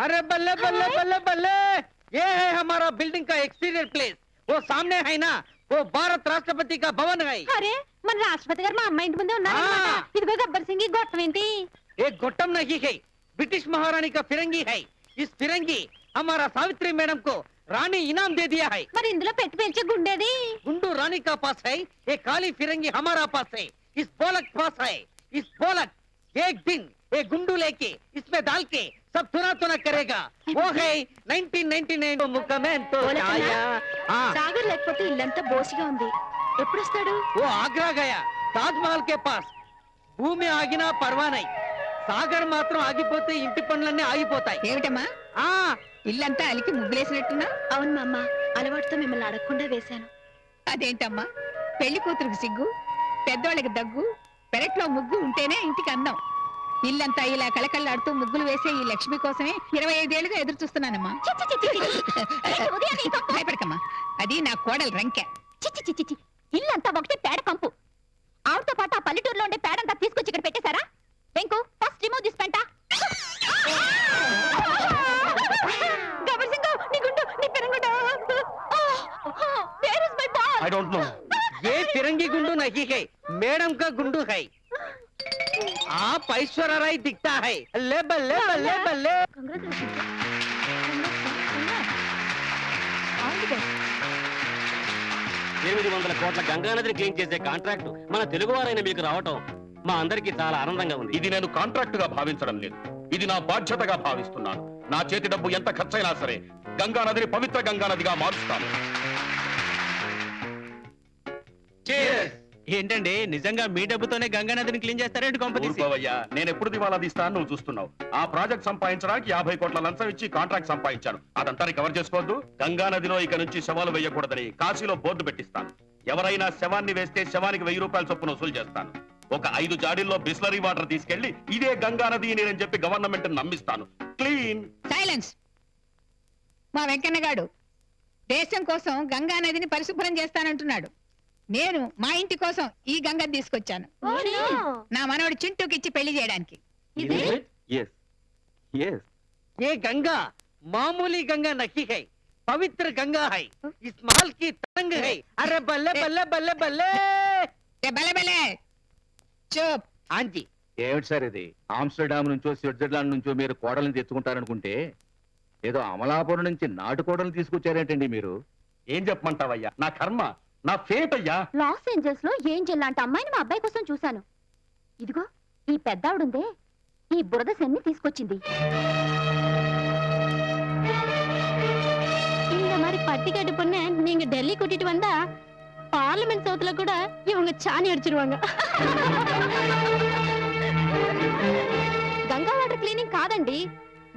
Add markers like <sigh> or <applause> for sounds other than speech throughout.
अरे बल्ले बल्ले बल्ले बल्ले ये है हमारा बिल्डिंग का एक्सटीरियर प्लेस वो सामने है ना वो भारत राष्ट्रपति का भवन है అరే మన రాష్ట్రపతి గారు మా అమ్మ ఇంటి ముందే ఉన్నారన్నమాట ఆ. ఇదిగో గబ్బర్ సింగ్ ఈ గొట్టం ఏంటి एक गोटम नहीं है ब्रिटिश महारानी का फिरंगी है इस फिरंगी हमारा सावित्री मैडम को रानी इनाम दे दिया है మరి ఇందులో పెట్టి పేల్చే గుండేది गुंडू रानी का पास है ये काली फिरंगी हमारा पास है इस बोलक पास है इस बोलक एक दिन ये गुंडू लेके इसमें डाल के सब तुना तुना करेगा वो है 1999 मुकमें तो बोलकना? आया हाँ సాగర్ లేకపోతే ఇల్లంతా బోసిగా ఉంది ఎప్పుడు వస్తాడు वो आगरा गया ताजमहल के पास భూమి ఆగినా పర్వానై సాగర్ మాత్రం ఆగిపోతే ఇంటి పనులన్నీ ఆగిపోతాయి ఏమిటమ్మా ఆ ఇల్లంతా అలికి ముగ్గులేసినట్టున్నా అవును మా అమ్మ అలవాటుతో మిమ్మల్ని అడగకుండా వేశాను అదేంటమ్మా పెళ్లి కూతురుకు సిగ్గు పెద్దోళ్ళకి దగ్గు పెరట్లో ముగ్గు ఉంటేనే ఇంటికి అందం ఇల్లంతా ఇలా కళకళలాడుతూ ముగ్గులు వేసే ఈ లక్ష్మి కోసమే ఇరవై ఐదేళ్ళుగా ఎదురు చూస్తున్నానమ్మా. భయపడకమ్మా. అది నా కోడలు రంకె. చిచ్చి చిచ్చి ఇల్లంతా ఒకటి పేడ కంపు ఆవిడతో పాటు ఆ పల్లెటూరులో ఉండే పేడంతా తీసుకొచ్చి ఇక్కడ పెట్టేశారా? వెంకు ఫస్ట్ రిమూవ్ దిస్ నీ గుండు నీ పెరంగుడు. Where is my ball I madam కా గుండు హై. आप ऐश्वर्या राय दिखता है ले बल्ले बल्ले बल्ले ఎనిమిది వందల కోట్ల గంగానదిని క్లీన్ చేసే కాంట్రాక్ట్ మన తెలుగువారైన మీకు రావటం మా అందరికీ చాలా ఆనందంగా ఉంది ఇది నేను కాంట్రాక్ట్ గా భావించడం లేదు ఇది నా బాధ్యతగా భావిస్తున్నాను నా చేతి డబ్బు ఎంత ఖర్చైనా సరే గంగా నదిని పవిత్ర గంగా నదిగా మారుస్తాను ఏంటండి? నిజంగా మీ డబ్బుతోనే గంగా నదిని క్లీన్ చేస్తారేంటి కొంపతీసి? ఊరుకోవయ్యా నేను ఎప్పుడు దివాలా తీస్తాను నువ్వు చూస్తున్నావు. ఆ ప్రాజెక్ట్ సంపాదించడానికి యాభై కోట్ల లంచం ఇచ్చి కాంట్రాక్ట్ సంపాదించాను. అదంతా కవర్ చేసుకోవద్దు? గంగా నదిలో ఇక నుంచి శవాలు వేయకూడదని కాశీలో బోర్డు పెట్టిస్తాను. ఎవరైనా శవాన్ని వేస్తే శవానికి వెయ్యి రూపాయల చొప్పున వసూలు చేస్తాను. ఒక ఐదు జాడీల్లో బిస్లరీ వాటర్ తీసుకెళ్ళి ఇదే గంగా నది నేనని చెప్పి గవర్నమెంట్ నమ్మిస్తాను. క్లీన్ సైలెన్స్ మా వెంకన్నగాడు దేశం కోసం గంగా నదిని పరిశుభ్రం చేస్తానంటున్నాడు. నేను మా ఇంటి కోసం ఈ గంగ తీసుకొచ్చాను. నా మనవడు చింటూకి ఇచ్చి పెళ్ళి చేయడానికి. ఏ గంగ? మామూలి గంగ నకి హై. పవిత్ర గంగా హై. ఇస్ మాల్కి తరంగ హై. అరే బల్లే బల్లే బల్లే బల్లె. బల్లే బల్లే. చూప్. ఆంటీ. ఏమిటి సార్ ఇది? ఆమ్స్టర్డామ్ నుంచో స్విట్జర్లాండ్ నుంచో మీరు కోడలను తెచ్చుకుంటారనుకుంటే ఏదో అమలాపురం నుంచి నాటు కోడలు తీసుకొచ్చారేంటండి మీరు? ఏం చెప్పమంటావయ్యా? నా కర్మ. నా ఫేట్ అయ్యా లాస్ ఏంజల్స్ లో ఏంజల్ లాంటి అమ్మాయిని మా అబ్బాయి కోసం చూశాను ఇదిగో ఈ పెద్దావిడుందే ఈ బురద సెన్ని తీసుకొచ్చింది இந்த மாதிரி பட்டிக்காட்டு பொண்ண நீங்க டெல்லி கூட்டிட்டு வந்தா பார்லிமெண்ட் சவுத்துல கூட இவங்க சாணி அடிச்சிருவாங்க గంగా వాటర్ క్లీనింగ్ కాదండి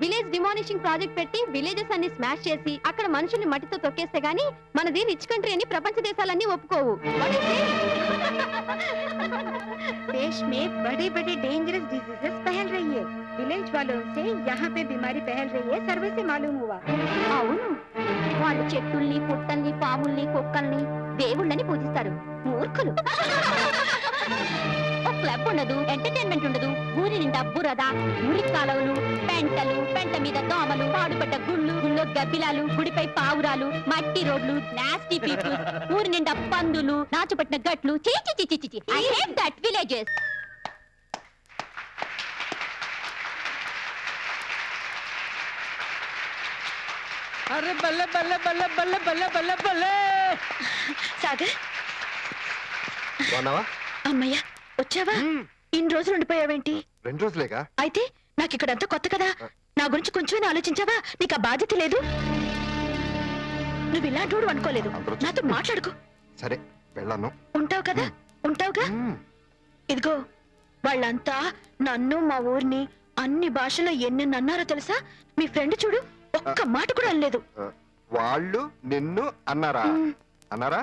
విలేజ్ డిమానిషింగ్ ప్రాజెక్ట్ పెట్టి విలేజెస్ అన్ని స్మాష్ చేసి అక్కడ మనుషుల్ని మట్టితో తొక్కేస్తే గానీ మనది రిచ్ కంట్రీ అని ప్రపంచ దేశాలన్నీ ఒప్పుకోవు देश में बड़े बड़े डेंजरस डिजीजेस फैल रही है विलेज वालों से यहाँ पे बीमारी फैल रही है सर्वे से मालूम हुआ అవును వాళ్ళు చెట్టుల్ని పుట్టల్ని పాముల్ని కుక్కల్ని దేవుళ్ళని పూజిస్తారు మూర్ఖులు ఒక క్లబ్ ఉండదు ఎంటర్టైన్మెంట్ ఉండదు. ఊరి నిండా బురద ఊరి కాలువలు పెంటలు పెంట మీద దోమలు పాడుపడ్డ గుళ్ళు గుళ్ళో గబ్బిలాలు గుడిపై పావురాలు మట్టి రోడ్లు నాస్టీ పీపుల్ ఊరి నిండా పందులు నాచుపట్టిన గట్లు చీచి చీచి చీచి ఐ హేట్ దట్ విలేజెస్ అరే బల్లె బల్లె బల్లె బల్లె బల్లె బల్లె బల్లె. సాగర్? అమ్మయ్యా. వచ్చావా? ఇన్ని రోజులు ఉండిపోయావేంటి? రెండు రోజులేగా? అయితే నాకు ఇక్కడంతా కొత్త కదా. నా గురించి కొంచెం ఆలోచించావా? నీకు ఆ బాధ్యత లేదు. నువ్వు ఇలాంటి అనుకోలేదు. అందరూ నాతో మాట్లాడుకో. సరే వెళ్ళాను. ఉంటావు కదా ఉంటావుగా? ఇదిగో వాళ్ళంతా నన్ను మా ఊరిని అన్ని భాషలో ఎన్ని అన్నారో తెలుసా? మీ ఫ్రెండ్ చూడు ఒక్క మాట కూడా అనలేదు. వాళ్ళు నిన్ను అన్నారా? అన్నారా?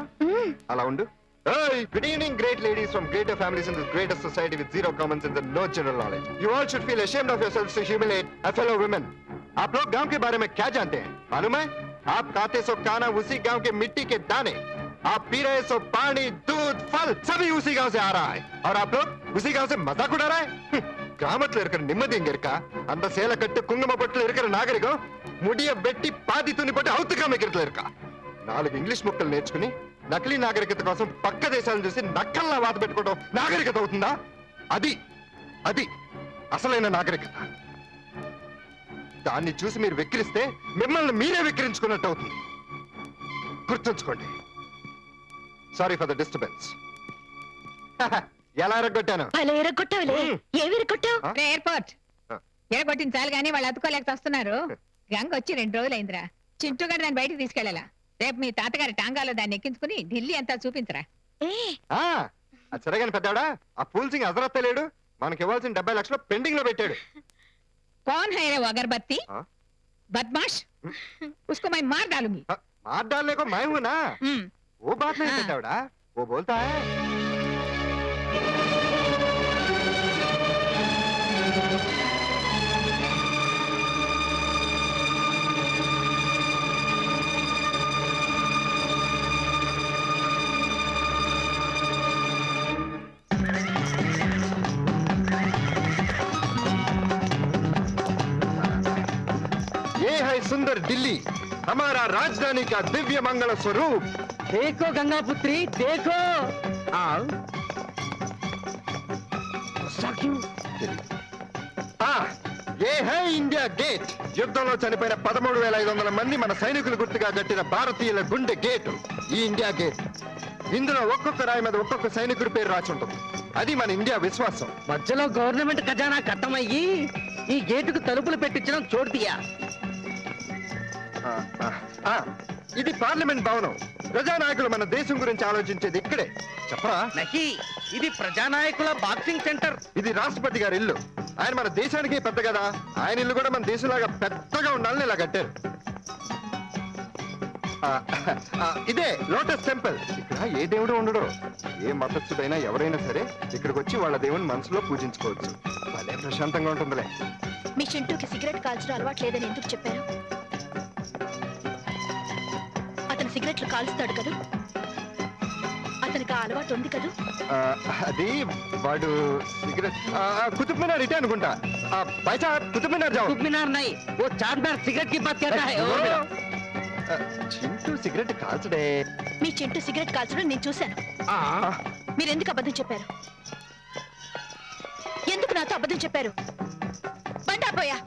అలా ఉండు. Hi, good evening, great ladies from greater families in this greatest society with zero common sense and no general knowledge. You all should feel ashamed of yourselves to humiliate a fellow women. आप लोग गाँव के बारे में क्या जानते हैं मालूम है आप खाते सो खाना उसी गाँव के मिट्टी के दाने आप पी रहे सो पानी दूध फल सभी उसी गाँव से आ रहा है और आप लोग उसी गाँव से मज़ाक उड़ा रहा है கிராமத்துல இருக்கிற நிம்மதி எங்க இருக்கா அந்த சேலை கட்டு குங்கும பட்டுல இருக்கிற நாகரிகம் முடிய வெட்டி பாதி துணி போட்டு அவுத்து காமிக்கிறதுல இருக்கா நாளைக்கு இங்கிலீஷ் மக்கள் நேர்ச்சுக்குனி నకిలీ నాగరికత కోసం పక్క దేశాలను చూసి నక్కల్లా వాత పెట్టుకోవడం నాగరికత అవుతుందా? అది అది అసలైన నాగరికత. దాన్ని చూసి మీరు వెక్కిరిస్తే మిమ్మల్ని మీరే వెక్కిరించుకున్నట్టు అవుతుంది. గుర్తుంచుకోండి. సారీ ఫర్ ద డిస్టర్బెన్స్ ఎలా ఎరగొట్టాను? అలా ఎరగొట్టావులే. ఏమి ఎరగొట్టావు? ఎయిర్పోర్ట్. ఎరగొట్టిన చాలు గానీ వాళ్ళు అతుకోలేక వస్తున్నారు. గంగ వచ్చి రెండు రోజులైందిరా. చింటూ గారు దాన్ని బయటకు తీసుకెళ్ళాలా? రేపు మీ తాతగారి టాంగాలో దాన్ని ఎక్కించుకుని ఢిల్లీ అంతా చూపించరా ఏ ఆ, అది సరే కానీ పెద్దాడా ఆ పూల్ సింగ్ హజరత్ లేడు మనకి ఇవ్వాల్సిన డెబ్బై లక్షలు పెండింగ్ లో పెట్టాడు कौन है रे वो अगरबत्ती हाँ? बदमाश उसको मैं मार डालूंगी मार डालने को मैं हूं ना हम्म, वो बात नहीं हाँ। पेटावड़ा वो बोलता है सुंदर दिल्ली हमारा राजधानी का दिव्य मंगल स्वरूप देखो गंगा पुत्री देखो आओ ఆ, ఏ హై ఇండియా గేట్ యుద్ధంలో చనిపోయిన పదమూడు వేల ఐదు వందల మంది మన సైనికులు గుర్తుగా కట్టిన భారతీయుల గుండె గేటు ఈ ఇండియా గేట్ ఇందులో ఒక్కొక్క రాయి మీద ఒక్కొక్క సైనికుడి పేరు రాసి ఉంటుంది అది మన ఇండియా విశ్వాసం మధ్యలో గవర్నమెంట్ ఖజానా కట్టమయ్యి ఈ గేటుకు తలుపులు పెట్టించడం చోటుదియా ఆ, ఆ, ఆ, ఇది పార్లమెంట్ భవనం. ప్రజానాయకులు మన దేశం గురించి ఆలోచించేది ఇక్కడే. చెప్పరా? నహి ఇది ప్రజానాయకుల బాక్సింగ్ సెంటర్. ఇది రాష్ట్రపతి గారి ఇల్లు. ఆయన మన దేశానికి పెద్ద కదా. ఆయన ఇల్లు కూడా మన దేశంలాగా పెద్దగా ఉండాలని ఇలా కట్టారు. ఇదే లోటస్ టెంపుల్. ఇక్కడ ఏ దేవుడు ఉండడు. ఏ మతస్థుడైనా ఎవరైనా సరే ఇక్కడికి వచ్చి వాళ్ళ దేవుని మనసులో పూజించుకోవచ్చు. భలే ప్రశాంతంగా ఉంటుందిలే. మీ చింటూకి సిగరెట్ కాల్చడం అలవాటు లేదని ఎందుకు చెప్పారు? సిగరెట్లు కాల్స్తాడు కదా అతనికి ఆ అలవాటు ఉంది కదా ఆ, అది వాడు సిగరెట్ ఆ, ఆ, కుతుబ్ మినార్ ఇటే అనుకుంటా ఆ, పైసా కుతుబ్ మినార్ జావు कुतुब मीनार नहीं वो चार मीनार सिगरेट की बात कहता है और मेरा- ఆ, చింటూ సిగరెట్ కాల్చడే మీ చింటూ సిగరెట్ కాల్చడం నేను చూశాను ఆ, మీరు ఎందుకు అబద్ధం చెప్పారు ఎందుకు నాతో అబద్ధం చెప్పారు బండాపోయా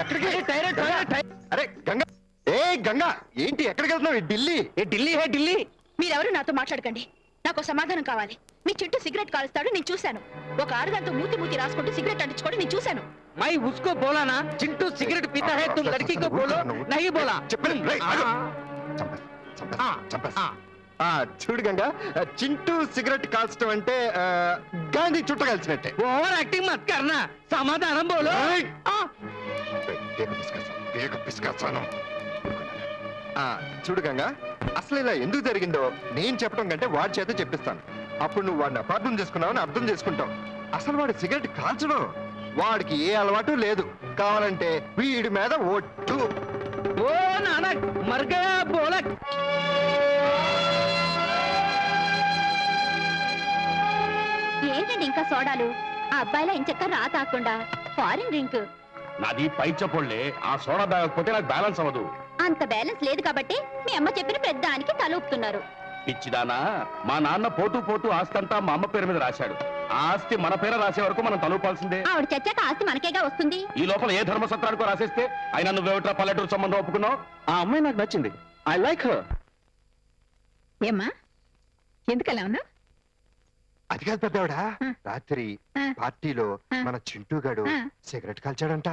ఎక్కడికి టైర్ టైర్ టైర్ అరే గంగా ఏ ఏంటి ఎక్కడికి వెళ్తున్నావు? ఢిల్లీ? ఏ ఢిల్లీ హే ఢిల్లీ? మీరెవరు నాతో మాట్లాడకండి. నాకు సమాధానం కావాలి. మీ చిట్టు సిగరెట్ కాలుస్తాడు నేను చూశాను. ఒక ఆరుగాలతో మూతి మూతి రాసుకుంటూ సిగరెట్ అంటించుకోవడం నేను చూశాను. మై ఉస్కో బోలానా? చింటూ సిగరెట్ పీతా హే తుమ్ లడ్కీ కో బోలో? నహీ బోలా? చూడు గంగా చింటూ సిగరెట్ కాల్చడం అంటే గాంధీ చుట్ట కాల్చినట్టే. ఓవర్ యాక్టింగ్ మత్ కర్నా? సమాధానం బోలో? పిస్కాసాను ఆ, చూడు గంగా అసలు ఇలా ఎందుకు జరిగిందో నేను చెప్పడం కంటే వాడి చేత చెప్పిస్తాను. అప్పుడు నువ్వు వాడిని అపార్థం చేసుకున్నావని అర్థం చేసుకుంటావు. అసలు వాడు సిగరెట్ కాల్చడం. వాడికి ఏ అలవాటు లేదు. కావాలంటే వీడి మీద ఒట్టు. ఓ నానక్ బోలక్. ఏంటండి ఇంకా సోడాలు? ఆ అబ్బాయిలా ఇంచక్క రా తాకుండా ఫారిన్ డ్రింక్. నాది పై చెప్పోళ్ళే ఆ సోడా తాగకపోతే నాకు బ్యాలెన్స్ అవ్వదు. అంత బ్యాలెన్స్ లేదు కాబట్టి మీ అమ్మ చెప్పిన పెద్దానికి తల ఊపుతున్నారు పిచ్చిదానా మా నాన్న పోతూ పోతూ ఆస్తి అంతా మా అమ్మ పేరు మీద రాశాడు. ఆ ఆస్తి మన పేర రాసే వరకు మనం తలూపాల్సిందే. ఆవిడ చచ్చాక ఆస్తి మనకేగా వస్తుంది? ఈ లోపల ఏ ధర్మసత్రానికో రాసేస్తే అయినా నువ్వేమిట్రా పల్లెటూరు సంబంధం ఒప్పుకున్నావు? ఆ అమ్మాయి నాకు నచ్చింది. ఐ లైక్ హర్ ఏమ్మా? ఎందుకలా ఉన్నా అది కాదు పెద్దవాడా. రాత్రి. పార్టీలో. మన చింటూ గాడు. సిగరెట్ కాల్చాడంట.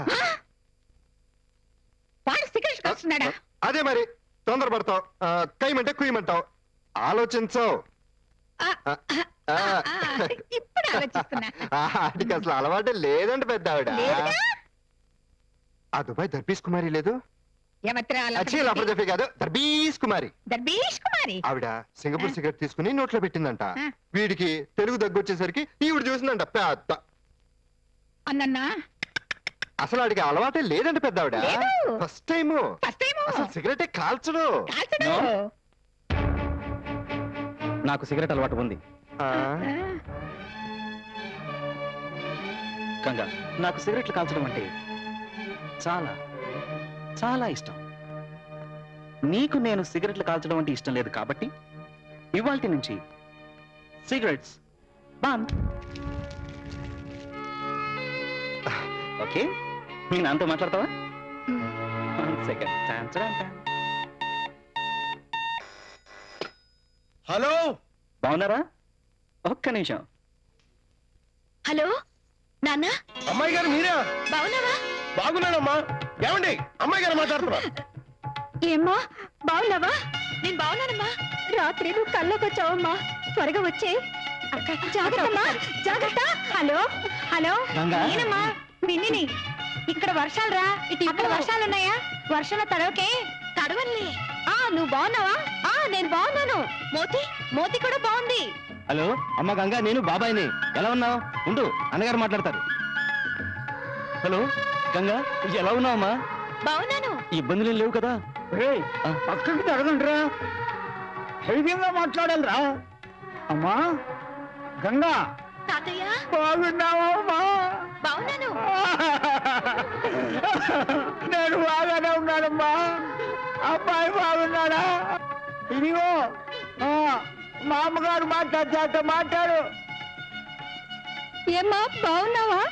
సిగరెట్ కాస్తున్నాడా అదే మరి. తొందరపడతావు. కైమంటే కుయ్యమంటావు. ఆలోచించవు ఇప్పుడు ఆలోచిస్తున్నా. <laughs> అసలు అలవాటు లేదండి పెద్ద ఆవిడ? ఆ దుబాయ్ దర్బీస్ కుమారి లేదు? ఏమత్రా అచ్చే లఫర్ కాదు. దర్బీస్ కుమారి. దర్బీష్ కుమారి? ఆవిడ సింగపూర్. సిగరెట్ తీసుకుని నోట్లో పెట్టిందంట. వీడికి తెలుగు దగ్గు వచ్చేసరికి ఈవిడ చూసిందంట. పెద్ద. అన్నన్నా అసలు ఆడికి అలవాటే లేదండి పెద్ద ఆవిడ లేదు. ఫస్ట్ టైం ఫస్ట్ టైం అసలు సిగరెటే కాల్చడు. కాల్చడు. నాకు సిగరెట్ అలవాటు ఉంది. ఆ, గంగా నాకు సిగరెట్లు కాల్చడం అంటే చాలా చాలా ఇష్టం. నీకు నేను సిగరెట్లు కాల్చడం అంటే ఇష్టం లేదు కాబట్టి ఇవాల్టి నుంచి సిగరెట్స్ బాన్ ఓకే. మీ నాన్నతో మాట్లాడతావా? Second hello? బాగున్నారా? ఒక్క నిమిషం. హలో? నాన్న? అమ్మాయి గారు మీరా? బావున్నావా బాగున్నానమ్మా. ఏమండి? అమ్మాయి గారు మాట్లాడుతున్నా ఏమ్మా? బావున్నావా నేను బావున్నానమ్మా రాత్రి నువ్వు కల్లోకి వచ్చావమ్మా. త్వరగా వచ్చే జాగ్రత్తమ్మా. జాగ్రత్త. హలో? హలో? నేనమ్మా. విన్నిని ఇక్కడ వర్షాలు రా ఇటు అక్కడ వర్షాలు ఉన్నాయా వర్షాల తడవకే తడవల్ని ఆ నువ్వు బాగున్నావా? ఆ నేను బాగున్నాను. మోతి మోతి కూడా బాగుంది. హలో అమ్మ గంగా నేను బాబాయిని. ఎలా ఉన్నావు? ఉండు అన్నగారు మాట్లాడతారు. హలో గంగా ఎలా ఉన్నావమ్మా బాగున్నాను. ఇబ్బందులు లేవు కదా? పక్కకి జరగండిరా ధైర్యంగా మాట్లాడాలిరా. అమ్మా గంగా. తాతయ్య? బాగున్నావమ్మా బాగున్నాను <laughs> నేను బాగానే ఉన్నానమ్మా. అబ్బాయి బాగున్నాడా? ఇదిగో ఆ, మా అమ్మగారు మాట్లాడతాట మాట్లాడు. ఏమ్మా బాగున్నావా?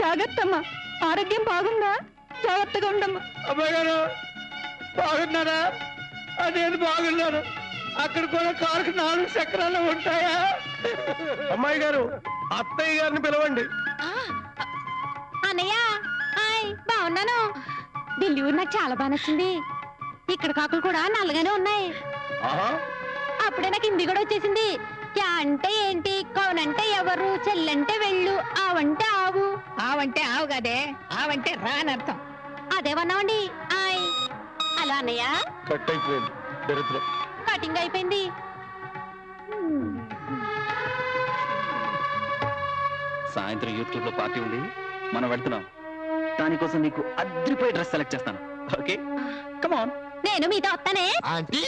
జాగ్రత్తమ్మా ఆరోగ్యం బాగుందా? జాగ్రత్తగా ఉండమ్మా. అబ్బాయి గారు బాగున్నారా? నేను బాగున్నాను. అక్కడ కూడా కారుకు నాలుగు చక్రాలు ఉంటాయా? అమ్మాయి గారు అత్తయ్య గారిని పిలవండి. అన్నయ్య హాయ్ బాగున్నాను. ఢిల్లీ ఊరు నాకు చాలా బాగా నచ్చింది. ఇక్కడ కాకులు కూడా నల్లగానే ఉన్నాయి. ఆహా. అప్పుడే నాకు హిందీ కూడా వచ్చేసింది. క్యా అంటే ఏంటి కౌనంటే ఎవరు చెల్లంటే వెళ్ళు ఆవంటే ఆవు. ఆవంటే ఆవు కదే ఆవంటే రానర్థం అదేమన్నావండి హాయ్. అలా అన్నయ్య. కట్ అయిపోయింది. దరిద్రం. కటింగ్ అయిపోయింది. సాయంత్రం యూత్ క్లబ్లో పార్టీ ఉంది. మనం వెళ్తున్నాం. దానికోసం నీకు అద్రిపోయే డ్రెస్ సెలెక్ట్ చేస్తాను. ఓకే? కమాన్ నేను మీతో వస్తానే? ఆంటీ!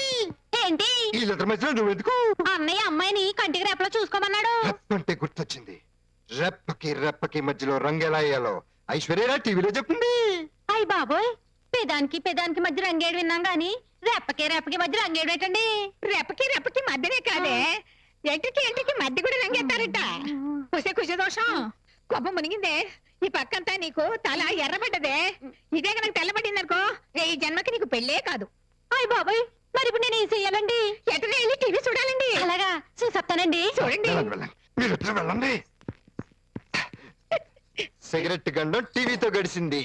ఏంటి? వీళ్ళిద్దరి మధ్యలో నువ్వు ఎందుకు? అన్నయ్య అమ్మాయిని కంటికి రేపలో చూసుకోమన్నాడు. అంటే గుర్తొచ్చింది. రెప్పకి రెప్పకి మధ్యలో రంగు ఎలా వేయాలో ఐశ్వర్యరా టీవీలో చెప్పింది. అయ్ బాబోయ్ పెదానికి పెదానికి మధ్య రంగేడు విన్నాం గాని రెప్పకి రెప్పకి మధ్య రంగేడు పెట్టండి రెప్పకి రెప్పకి మధ్యనే కాదే. ఎంటికి ఎంటికి మధ్య కూడా రంగేస్తారట. కుసే కుసే దోషం. కొప్ప మునిగిందే. ఈ పక్కంతా నీకు తల ఎర్రబడ్డదే. ఇదే కనుక తెల్లబడింది అనుకో ఈ జన్మకి నీకు పెళ్ళే కాదు. అయ్ బాబోయ్ మరి ఇప్పుడు నేను ఏం చెయ్యాలండి? ఎటునే వెళ్ళి టీవీ చూడాలండి? అలాగా చూసొస్తానండి. చూడండి. వెళ్ళండి. మీరిద్దరు వెళ్ళండి. <laughs> సిగరెట్ గండం టీవీతో గడిచింది.